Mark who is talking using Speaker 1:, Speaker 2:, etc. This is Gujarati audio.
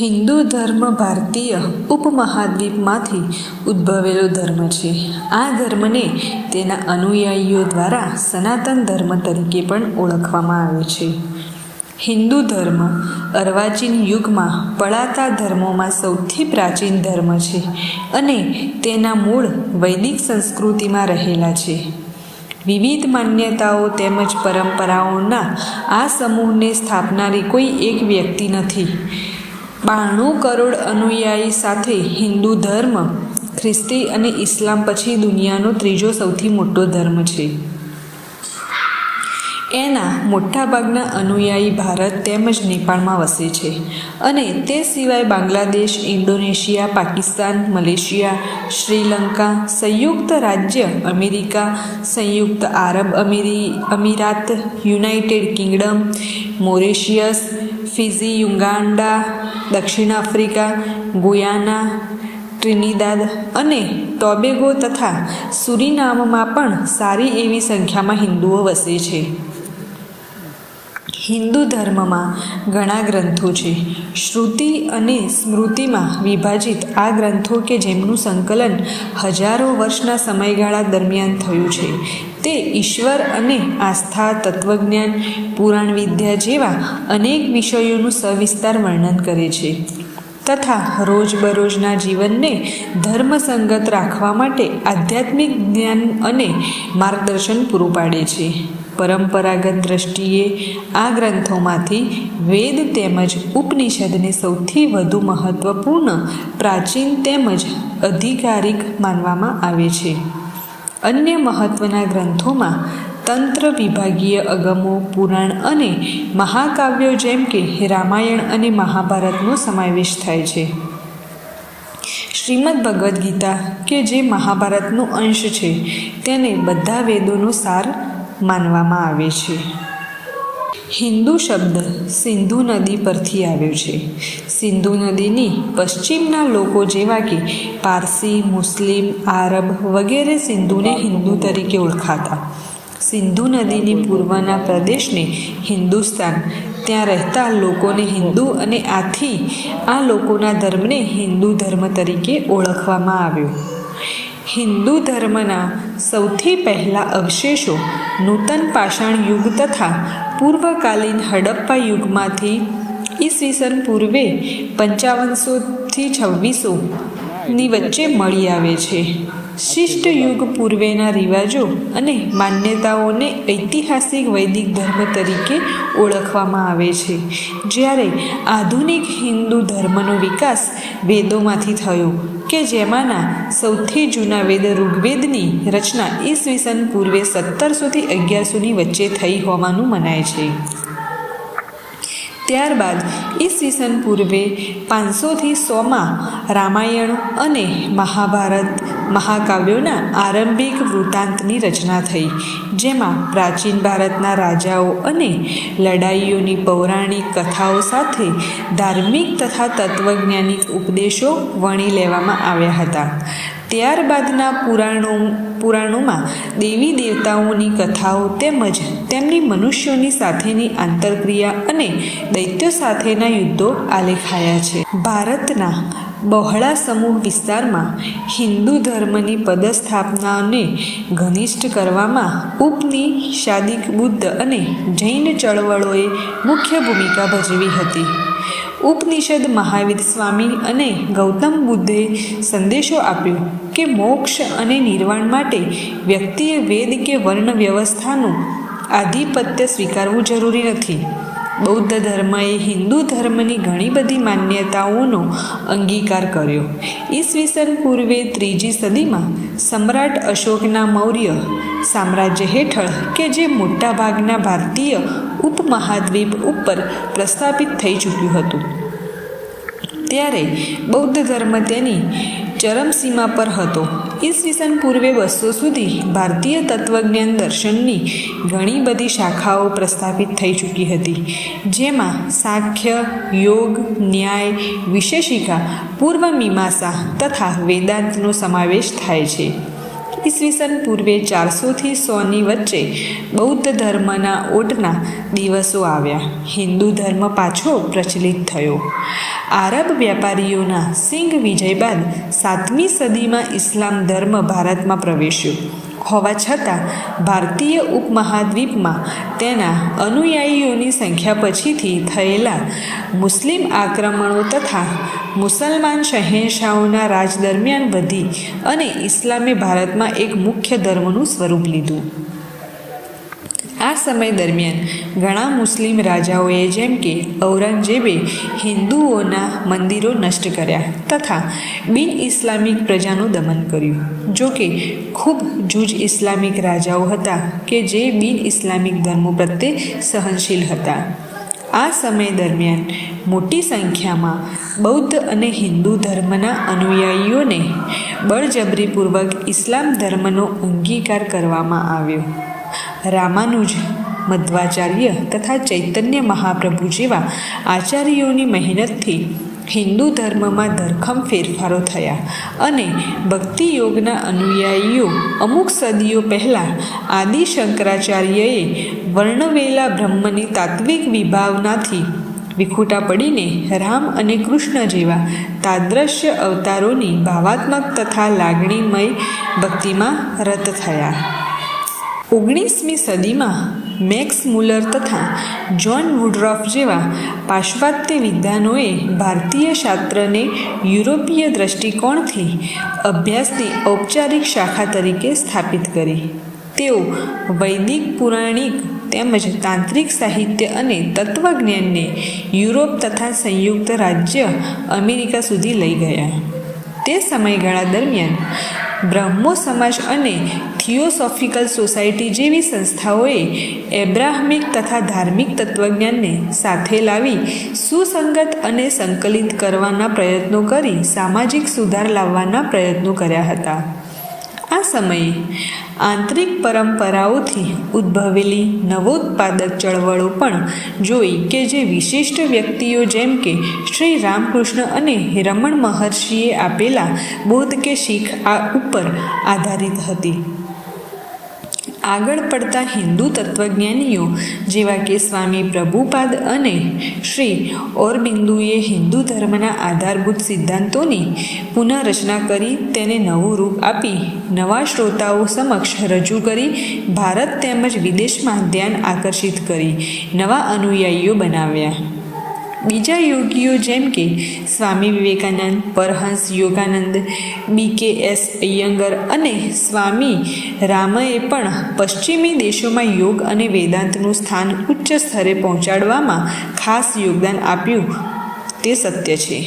Speaker 1: હિન્દુ ધર્મ ભારતીય ઉપમહાદ્વીપમાંથી ઉદ્ભવેલો ધર્મ છે. આ ધર્મને તેના અનુયાયીઓ દ્વારા સનાતન ધર્મ તરીકે પણ ઓળખવામાં આવે છે. હિન્દુ ધર્મ અર્વાચીન યુગમાં પળાતા ધર્મોમાં સૌથી પ્રાચીન ધર્મ છે અને તેના મૂળ વૈદિક સંસ્કૃતિમાં રહેલા છે. વિવિધ માન્યતાઓ તેમજ પરંપરાઓના આ સમૂહને સ્થાપનારી કોઈ એક વ્યક્તિ નથી. બાણું કરોડ અનુયાયી સાથે હિન્દુ ધર્મ, ખ્રિસ્તી અને ઇસ્લામ પછી દુનિયાનો ત્રીજો સૌથી મોટો ધર્મ છે. એના મોટાભાગના અનુયાયી ભારત તેમજ નેપાળમાં વસે છે અને તે સિવાય બાંગ્લાદેશ, ઇન્ડોનેશિયા, પાકિસ્તાન, મલેશિયા, શ્રીલંકા, સંયુક્ત રાજ્ય અમેરિકા, સંયુક્ત આરબ અમીરી, અમીરાત, United Kingdom, Mauritius Fiji Uganda દક્ષિણ આફ્રિકા ગુયાના ટ્રિનિદાદ અને ટોબેગો તથા સુરીનામમાં પણ સારી એવી સંખ્યામાં હિન્દુઓ વસે છે. હિન્દુ ધર્મમાં ઘણા ગ્રંથો છે. શ્રુતિ અને સ્મૃતિમાં વિભાજિત આ ગ્રંથો કે જેમનું સંકલન હજારો વર્ષના સમયગાળા દરમિયાન થયું છે. તે ઈશ્વર અને આસ્થા, તત્વજ્ઞાન, પુરાણ વિદ્યા જેવા અનેક વિષયોનું સવિસ્તાર વર્ણન કરે છે. તથા રોજબરોજના જીવનને ધર્મસંગત રાખવા માટે આધ્યાત્મિક જ્ઞાન અને માર્ગદર્શન પૂરું પાડે છે. પરંપરાગત દ્રષ્ટિએ આ ગ્રંથોમાંથી વેદ તેમજ ઉપનિષદને સૌથી વધુ મહત્વપૂર્ણ પ્રાચીન તેમજ અધિકારિક માનવામાં આવે છે. અન્ય મહત્વના ગ્રંથોમાં તંત્ર વિભાગીય અગમો, પુરાણ અને મહાકાવ્યો જેમ કે રામાયણ અને મહાભારતનો સમાવેશ થાય છે. શ્રીમદ ભગવદ્ ગીતા કે જે મહાભારતનો અંશ છે, તેને બધા વેદોનો સાર માનવામાં આવે છે. હિન્દુ શબ્દ સિંધુ નદી પરથી આવ્યો છે. સિંધુ નદીની પશ્ચિમના લોકો જેવા કે પારસી, મુસ્લિમ, આરબ વગેરે સિંધુને હિન્દુ તરીકે ઓળખાતા. સિંધુ નદીની પૂર્વના પ્રદેશને હિન્દુસ્તાન. ત્યાં રહેતા લોકોને હિન્દુ અને આથી આ લોકોના ધર્મને હિન્દુ ધર્મ તરીકે ઓળખવામાં આવ્યો. હિન્દુ ધર્મના સૌથી પહેલા અવશેષો નૂતન પાષાણ યુગ તથા પૂર્વકાલીન હડપ્પા યુગમાંથી ઈસવીસન પૂર્વે પંચાવનસોથી છવ્વીસોની વચ્ચે મળી આવે છે. શિષ્ટ યુગ પૂર્વેના રિવાજો અને માન્યતાઓને ઐતિહાસિક વૈદિક ધર્મ તરીકે ઓળખવામાં આવે છે. જ્યારે આધુનિક હિન્દુ ધર્મનો વિકાસ વેદોમાંથી થયો કે જેમાંના સૌથી જૂના વેદ ઋગ્વેદની રચના ઈસવીસન પૂર્વે સત્તરસોથી અગિયારસોની વચ્ચે થઈ હોવાનું મનાય છે. ત્યારબાદ ઈસવીસન પૂર્વે પાંચસોથી સોમાં રામાયણ અને મહાભારત મહાકાવ્યોના આરંભિક વૃત્તાંતની રચના થઈ, જેમાં પ્રાચીન ભારતના રાજાઓ અને લડાઈઓની પૌરાણિક કથાઓ સાથે ધાર્મિક તથા તત્વજ્ઞાનિક ઉપદેશો વણી લેવામાં આવ્યા હતા. ત્યારબાદના પુરાણો, પુરાણોમાં દેવી દેવતાઓની કથાઓ તેમજ તેમની મનુષ્યોની સાથેની આંતરક્રિયા અને દૈત્યો સાથેના યુદ્ધો આલેખાયા છે. ભારતના બહોળા સમૂહ વિસ્તારમાં હિન્દુ ધર્મની પદસ્થાપનાને ઘનિષ્ઠ કરવામાં ઉપની શાદિક બુદ્ધ અને જૈન ચળવળોએ મુખ્ય ભૂમિકા ભજવી હતી. ઉપનિષદ મહાવીર સ્વામી અને ગૌતમ બુદ્ધે સંદેશો આપ્યો કે મોક્ષ અને નિર્વાણ માટે વ્યક્તિએ વેદ કે વર્ણ વ્યવસ્થાનું આધિપત્ય સ્વીકારવું જરૂરી નથી. બૌદ્ધ ધર્મએ હિન્દુ ધર્મની ઘણી બધી માન્યતાઓનો અંગીકાર કર્યો. ઈસવીસન પૂર્વે ત્રીજી સદીમાં સમ્રાટ અશોકના મૌર્ય સામ્રાજ્ય હેઠળ કે જે મોટાભાગના ભારતીય ઉપમહાદ્વીપ ઉપર પ્રસ્થાપિત થઈ ચૂક્યું હતું. ત્યારે બૌદ્ધ ધર્મ તેની ચરમસીમા પર હતો. ઈસવીસન પૂર્વે બસો સુધી ભારતીય તત્વજ્ઞાન દર્શનની ઘણી બધી શાખાઓ પ્રસ્થાપિત થઈ ચૂકી હતી. જેમાં સાખ્ય, યોગ, ન્યાય, વિશેષિકા, પૂર્વ મીમાંસા તથા વેદાંતનો સમાવેશ થાય છે. ઈસવીસન પૂર્વે ચારસોથી સોની વચ્ચે બૌદ્ધ ધર્મના ઓટના દિવસો આવ્યા. હિન્દુ ધર્મ પાછો પ્રચલિત થયો. આરબ વ્યાપારીઓના સિંઘ વિજય બાદ સાતમી સદીમાં ઇસ્લામ ધર્મ ભારતમાં પ્રવેશ્યો. હોવા છતાં ભારતીય ઉપમહાદ્વીપમાં તેના અનુયાયીઓની સંખ્યા પછીથી થયેલા મુસ્લિમ આક્રમણો તથા મુસલમાન શહેનશાહોના રાજ દરમિયાન વધી અને ઇસ્લામે ભારતમાં એક મુખ્ય ધર્મનું સ્વરૂપ લીધું. આ સમય દરમિયાન ઘણા મુસ્લિમ રાજાઓએ જેમ કે ઔરંગઝેબે હિન્દુઓના મંદિરો નષ્ટ કર્યા તથા બિન ઇસ્લામિક પ્રજાનું દમન કર્યું. જોકે ખૂબ જૂજ ઇસ્લામિક રાજાઓ હતા કે જે બિન ઇસ્લામિક ધર્મો પ્રત્યે સહનશીલ હતા. આ સમય દરમિયાન મોટી સંખ્યામાં બૌદ્ધ અને હિન્દુ ધર્મના અનુયાયીઓને બળજબરીપૂર્વક ઇસ્લામ ધર્મનો અંગીકાર કરવામાં આવ્યો. રામાનુજ, મધ્વાચાર્ય તથા ચૈતન્ય મહાપ્રભુ જેવા આચાર્યોની મહેનતથી હિન્દુ ધર્મમાં ધરખમ ફેરફારો થયા અને ભક્તિ યોગના અનુયાયીઓ અમુક સદીઓ પહેલાં આદિ શંકરાચાર્યએ વર્ણવેલા બ્રહ્મની તાત્વિક વિભાવનાથી વિખૂટા પડીને રામ અને કૃષ્ણ જેવા તાદ્રશ્ય અવતારોની ભાવાત્મક તથા લાગણીમય ભક્તિમાં રત થયા. ઓગણીસમી સદીમાં મેક્સ મુલર તથા જ્હોન વુડરોફ જેવા પાશ્ચાત્ય વિદ્વાનોએ ભારતીય શાસ્ત્રને યુરોપીય દૃષ્ટિકોણથી અભ્યાસની ઔપચારિક શાખા તરીકે સ્થાપિત કરી. તેઓ વૈદિક, પુરાણિક તેમજ તાંત્રિક સાહિત્ય અને તત્વજ્ઞાનને યુરોપ તથા સંયુક્ત રાજ્ય અમેરિકા સુધી લઈ ગયા. તે સમયગાળા દરમિયાન બ્રહ્મો સમાજ અને થિયોસોફિકલ સોસાયટી જેવી સંસ્થાઓએ એબ્રાહમિક તથા ધાર્મિક તત્વજ્ઞાનને સાથે લાવી સુસંગત અને સંકલિત કરવાના પ્રયત્નો કરી સામાજિક સુધાર લાવવાના પ્રયત્નો કર્યા હતા. આ સમયે આંતરિક પરંપરાઓથી ઉદ્ભવેલી નવોત્પાદક ચળવળો પણ જોઈ કે જે વિશિષ્ટ વ્યક્તિઓ જેમ કે શ્રી રામકૃષ્ણ અને રમણ મહર્ષિએ આપેલા બૌદ્ધ કે શીખ આ ઉપર આધારિત હતી. આગળ પડતા હિન્દુ તત્વજ્ઞાનીઓ જેવા કે સ્વામી પ્રભુપાદ અને શ્રી ઓરબિંદુએ હિન્દુ ધર્મના આધારભૂત સિદ્ધાંતોની પુનઃરચના કરી તેને નવું રૂપ આપી, નવા શ્રોતાઓ સમક્ષ રજૂ કરી, ભારત તેમજ વિદેશમાં ધ્યાન આકર્ષિત કરી, નવા અનુયાયીઓ બનાવ્યા. બીજા યોગીઓ જેમ કે સ્વામી વિવેકાનંદ, પરહંસ યોગાનંદ બી કે એસ અય્યંગર અને સ્વામી રામએ પણ પશ્ચિમી દેશોમાં યોગ અને વેદાંતનું સ્થાન ઉચ્ચ સ્તરે પહોંચાડવામાં ખાસ યોગદાન આપ્યું. તે સત્ય છે.